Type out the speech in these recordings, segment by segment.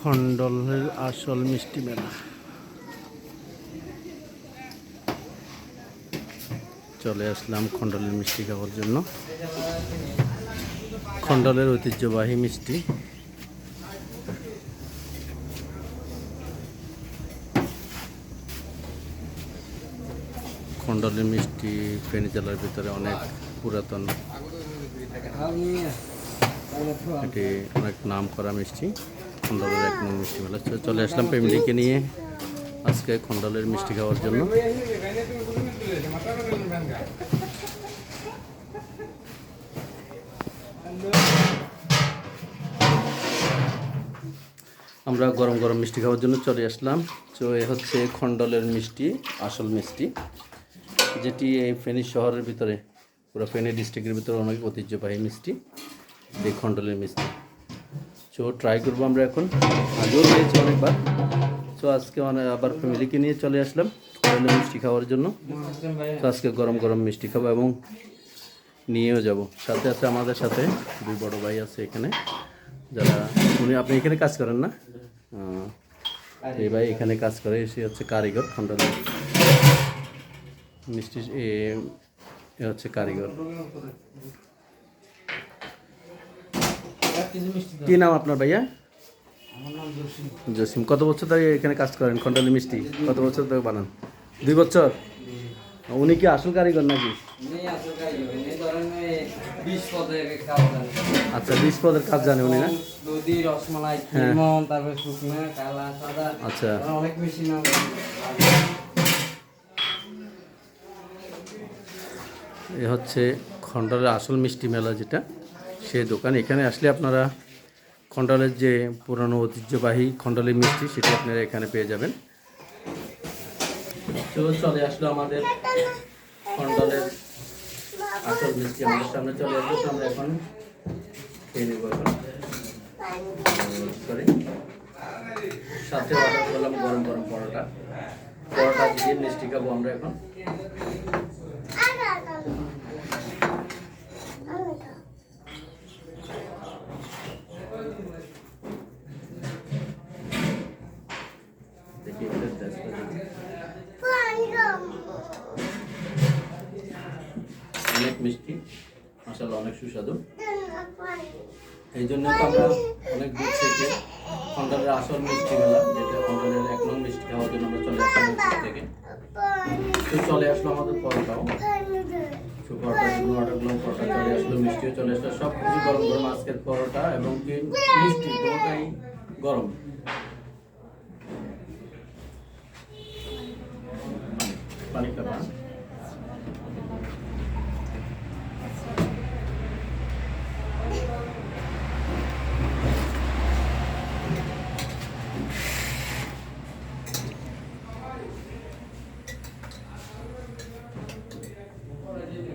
খণ্ডলের আসল মিষ্টি মেলা। চলে আসলাম খণ্ডলের মিষ্টি খাওয়ার জন্য। খণ্ডলের ঐতিহ্যবাহী মিষ্টি। খণ্ডলের মিষ্টি ফেনী জেলার ভিতরে অনেক পুরাতন। এটি অনেক নাম করা মিষ্টি খণ্ডলের এক নং মিষ্টি মেলা। চলে আসলাম ফ্যামিলিকে নিয়ে আজকে খণ্ডলের মিষ্টি খাওয়ার জন্য। আমরা গরম গরম মিষ্টি খাওয়ার জন্য চলে আসলাম। তো এ হচ্ছে খন্ডলের মিষ্টি, আসল মিষ্টি, যেটি এই ফেনী শহরের ভিতরে পুরো ফেনী ডিস্ট্রিক্টের ভিতরে অনেক ঐতিহ্যবাহী মিষ্টি এই মিষ্টি। তো ট্রাই করব আমরা এখন। আগেও খেয়েছি অনেকবার। তো আজকে মানে আবার ফ্যামিলিকে নিয়ে চলে আসলাম মিষ্টি খাওয়ার জন্য। তো আজকে গরম গরম মিষ্টি খাব এবং নিয়েও যাব। সাথে আছে আমাদের সাথে দুই বড় ভাই আছে এখানে। যারা উনি আপনি এখানে কাজ করেন না? এই ভাই এখানে কাজ করে, সে হচ্ছে কারিগর খণ্ডলের। মিষ্টি এ হচ্ছে কারিগর। কি নাম আপনার ভাইয়া? জসিম। কত বছর ধরে এখানে কাজ করেন খণ্ডলী মিষ্টি? কত বছর ধরে বানান? দুই বছর? উনি কি আসল কারিগর নাকি? আচ্ছা বিশ পদের কাজ জানে উনি না? রসমালাই হ্যাঁ। তারপরে শুকনো কালা সাদা। আচ্ছা। অনেক বেশি নাম এ হচ্ছে খণ্ডলের আসল মিষ্টি মেলা যেটা। সে দোকান এখানে আসলে আপনারা খণ্ডলের যে পুরনো ঐতিহ্যবাহী খণ্ডলের মিষ্টি সেটা আপনারা এখানে পেয়ে যাবেন। তো চলে আসলো আমাদের খণ্ডলের আসল মিষ্টি। আমাদের সামনে চলে আসলো আমরা এখন খেয়ে নেব এখন। সাথে অর্ডার করলাম গরম গরম পরোটা। পরোটা দিয়ে মিষ্টি খাব আমরা এখন। অনেক মিষ্টি আসলে অনেক সুস্বাদু। এই জন্য তো আমরা অনেক দূর থেকে খন্ডালের আসল মিষ্টি মেলা, যেটা খন্ডালের এক মিষ্টি খাওয়ার জন্য আমরা চলে আসলাম থেকে। তো চলে আসলো আমাদের পরোটাও। পরোটা অর্ডার করলাম পরোটা চলে আসলো মিষ্টিও চলে আসলো। সব কিছু গরম গরম আজকের পরোটা এবং কি মিষ্টি পুরোটাই গরম। পানি খাবা।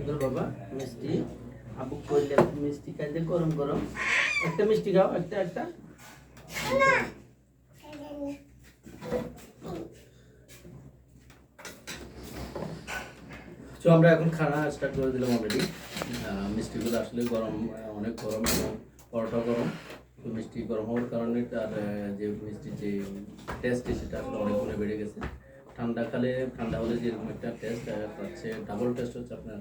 সুন্দর বাবা, মিষ্টি। আবু কইলে মিষ্টি খাইলে গরম গরম। একটা মিষ্টি খাও, একটা একটা। তো আমরা এখন খানা স্টার্ট করে দিলাম অলরেডি মিষ্টিগুলো আসলে গরম অনেক গরম এবং পরোটা গরম। তো মিষ্টি গরম হওয়ার কারণে তার যে মিষ্টির যে টেস্ট সেটা আসলে অনেক গুণে বেড়ে গেছে। ঠান্ডা কালে, ঠান্ডা হলে যেরকম একটা টেস্ট পাচ্ছে ডাবল টেস্ট হচ্ছে আপনার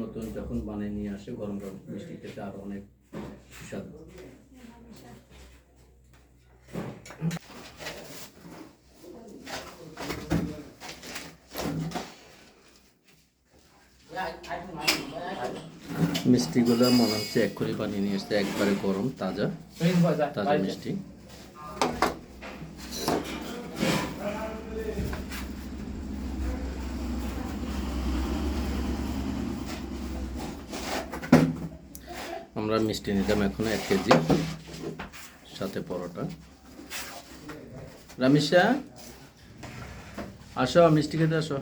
নতুন যখন বানিয়ে নিয়ে আসে গরম গরম মিষ্টি খেতে আরও অনেক সুস্বাদু। মিষ্টিগুলো মনে হচ্ছে এক করে বানিয়ে নিয়ে এসছে একবারে গরম তাজা তাজা মিষ্টি। আমরা মিষ্টি নিলাম এখন এক কেজি সাথে পরোটা। রামিসা আসো মিষ্টি খেতে আসো।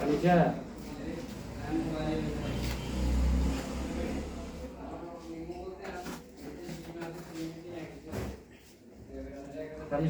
রামিসা